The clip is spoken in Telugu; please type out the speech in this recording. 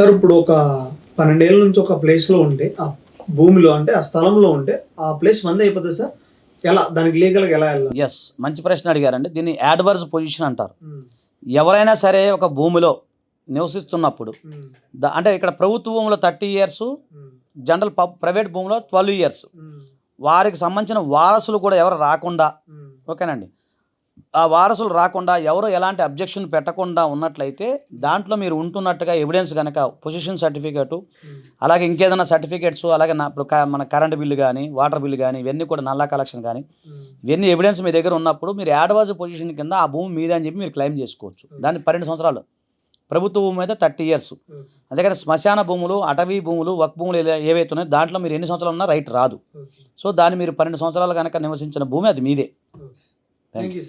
సార్ ఇప్పుడు ఒక పన్నెండేళ్ళ నుంచి ఒక ప్లేస్లో ఉంటే ఆ భూమిలో అంటే ఆ స్థలంలో ఉంటే ఆ ప్లేస్ మంది అయిపోతుంది సార్? ఎలా? దానికి లీగల్గా ఎలా వెళ్ళాలి? ఎస్ మంచి ప్రశ్న అడిగారండి. దీన్ని యాడ్వర్స్ పొజిషన్ అంటారు. ఎవరైనా సరే ఒక భూమిలో నివసిస్తున్నప్పుడు ద- అంటే ఇక్కడ ప్రభుత్వ భూమిలో థర్టీ ఇయర్స్ జనరల్ పబ్ ప్రైవేట్ భూమిలో ట్వెల్వ్ ఇయర్స్. వారికి సంబంధించిన వారసులు కూడా ఎవరు రాకుండా ఓకేనండి. ఆ వారసులు రాకుండా ఎవరు ఎలాంటి అబ్జెక్షన్ పెట్టకుండా ఉన్నట్లయితే దాంట్లో మీరు ఉంటున్నట్టుగా ఎవిడెన్స్ కనుక పొజిషన్ సర్టిఫికేటు అలాగే ఇంకేదైనా సర్టిఫికేట్స్ అలాగే నా మన కరెంట్ బిల్లు కానీ వాటర్ బిల్లు కానీ ఇవన్నీ కూడా నల్లా కలెక్షన్ కానీ ఇవన్నీ ఎవిడెన్స్ మీ దగ్గర ఉన్నప్పుడు మీరు యాడ్వాజ్ పొజిషన్ కింద ఆ భూమి మీద అని చెప్పి మీరు క్లెయిమ్ చేసుకోవచ్చు. దాన్ని పన్నెండు సంవత్సరాలు. ప్రభుత్వ భూమి అయితే థర్టీ ఇయర్స్. అందుకని శ్మశాన భూములు అటవీ భూములు వక్ భూములు ఏవైతే ఉన్నాయో దాంట్లో మీరు ఎన్ని సంవత్సరాలు ఉన్నా రైట్ రాదు. సో దాన్ని మీరు పన్నెండు సంవత్సరాలు కనుక నివసించిన భూమి అది మీదే. Thank you